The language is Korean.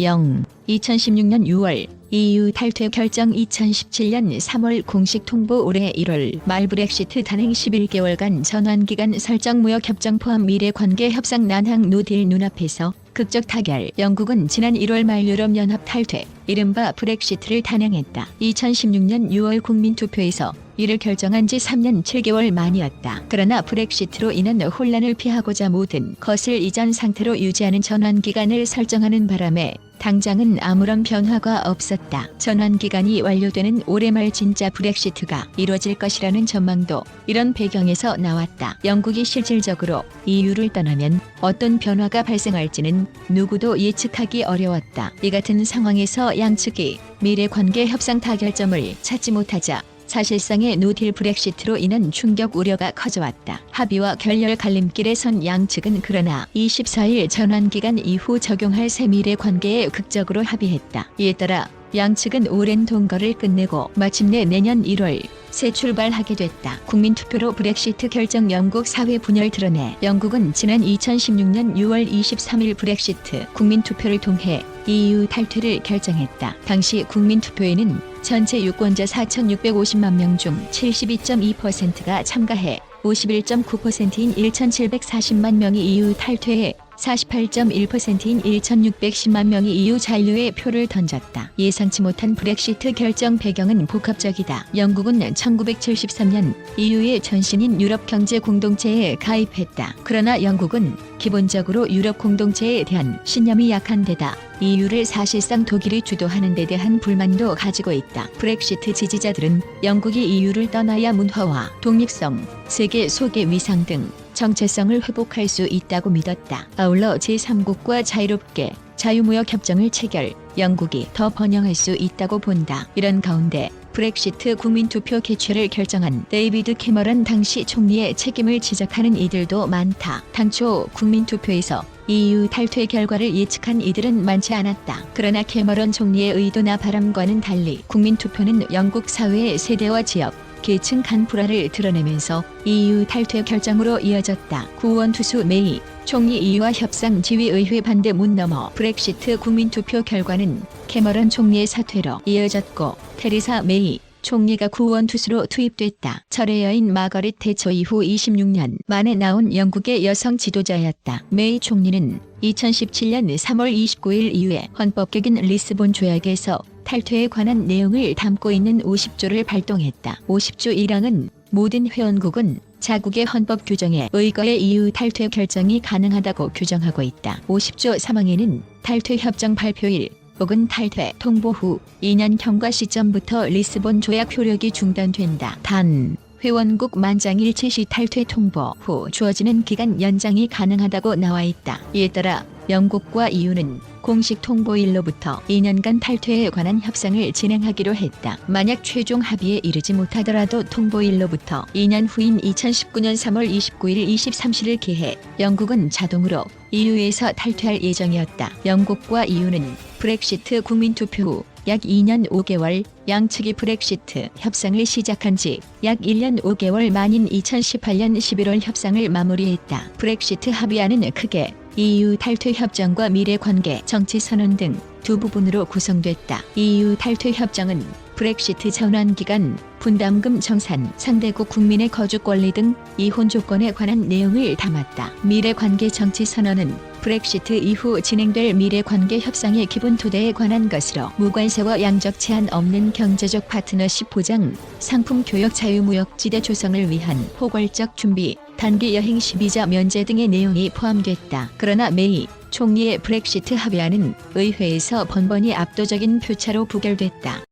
0. 2016년 6월 EU 탈퇴 결정 2017년 3월 공식 통보 올해 1월 말 브렉시트 단행 11개월간 전환기간 설정 무역 협정 포함 미래 관계 협상 난항 노딜 눈앞에서 극적 타결 영국은 지난 1월 말 유럽연합 탈퇴 이른바 브렉시트를 단행했다. 2016년 6월 국민투표에서 이를 결정한 지 3년 7개월 만이었다. 그러나 브렉시트로 인한 혼란을 피하고자 모든 것을 이전 상태로 유지하는 전환 기간을 설정하는 바람에 당장은 아무런 변화가 없었다. 전환 기간이 완료되는 올해 말 진짜 브렉시트가 이뤄질 것이라는 전망도 이런 배경에서 나왔다. 영국이 실질적으로 EU를 떠나면 어떤 변화가 발생할지는 누구도 예측하기 어려웠다. 이 같은 상황에서 양측이 미래 관계 협상 타결점을 찾지 못하자 사실상의 노딜 브렉시트로 인한 충격 우려가 커져왔다. 합의와 결렬 갈림길에 선 양측은 그러나 24일 전환기간 이후 적용할 세밀의 관계에 극적으로 합의했다. 이에 따라 양측은 오랜 동거를 끝내고 마침내 내년 1월 새 출발하게 됐다. 국민투표로 브렉시트 결정 영국 사회 분열 드러내 영국은 지난 2016년 6월 23일 브렉시트 국민투표를 통해 EU 탈퇴를 결정했다. 당시 국민투표에는 전체 유권자 4,650만 명 중 72.2%가 참가해 51.9%인 1,740만 명이 EU 탈퇴에 48.1%인 1,610만 명이 EU 잔류의 표를 던졌다. 예상치 못한 브렉시트 결정 배경은 복합적이다. 영국은 1973년 EU의 전신인 유럽 경제 공동체에 가입했다. 그러나 영국은 기본적으로 유럽 공동체에 대한 신념이 약한 데다 EU를 사실상 독일이 주도하는 데 대한 불만도 가지고 있다. 브렉시트 지지자들은 영국이 EU를 떠나야 문화와 독립성, 세계 소개 위상 등 정체성을 회복할 수 있다고 믿었다. 아울러 제3국과 자유롭게 자유무역 협정을 체결, 영국이 더 번영할 수 있다고 본다. 이런 가운데 브렉시트 국민투표 개최를 결정한 데이비드 캐머런 당시 총리의 책임을 지적하는 이들도 많다. 당초 국민투표에서 EU 탈퇴 결과를 예측한 이들은 많지 않았다. 그러나 캐머런 총리의 의도나 바람과는 달리 국민투표는 영국 사회의 세대와 지역, 계층 간 불화를 드러내면서 EU 탈퇴 결정으로 이어졌다. 구원 투수 메이 총리 이와 협상 지휘 의회 반대 문 너머 브렉시트 국민투표 결과는 캐머런 총리의 사퇴로 이어졌고 테리사 메이 총리가 구원 투수로 투입됐다. 철의 여인 마거릿 대처 이후 26년 만에 나온 영국의 여성 지도자였다. 메이 총리는 2017년 3월 29일 이후에 헌법격인 리스본 조약에서 탈퇴에 관한 내용을 담고 있는 50조를 발동했다. 50조 1항은 모든 회원국은 자국의 헌법 규정에 의거해 EU 탈퇴 결정이 가능하다고 규정하고 있다. 50조 3항에는 탈퇴 협정 발표일 혹은 탈퇴 통보 후 2년 경과 시점부터 리스본 조약 효력이 중단된다. 단 회원국 만장일치 시 탈퇴 통보 후 주어지는 기간 연장이 가능하다고 나와 있다. 이에 따라 영국과 EU는 공식 통보일로부터 2년간 탈퇴에 관한 협상을 진행하기로 했다. 만약 최종 합의에 이르지 못하더라도 통보일로부터 2년 후인 2019년 3월 29일 23시를 기해 영국은 자동으로 EU에서 탈퇴할 예정이었다. 영국과 EU는 브렉시트 국민투표 후 약 2년 5개월 양측이 브렉시트 협상을 시작한 지 약 1년 5개월 만인 2018년 11월 협상을 마무리했다. 브렉시트 합의안은 크게 EU 탈퇴 협정과 미래 관계, 정치 선언 등 두 부분으로 구성됐다. EU 탈퇴 협정은 브렉시트 전환 기간, 분담금 정산, 상대국 국민의 거주 권리 등 이혼 조건에 관한 내용을 담았다. 미래 관계 정치 선언은 브렉시트 이후 진행될 미래 관계 협상의 기본 토대에 관한 것으로 무관세와 양적 제한 없는 경제적 파트너십 보장, 상품 교역 자유무역지대 조성을 위한 포괄적 준비, 단기 여행 시비자 면제 등의 내용이 포함됐다. 그러나 메이 총리의 브렉시트 합의안은 의회에서 번번이 압도적인 표차로 부결됐다.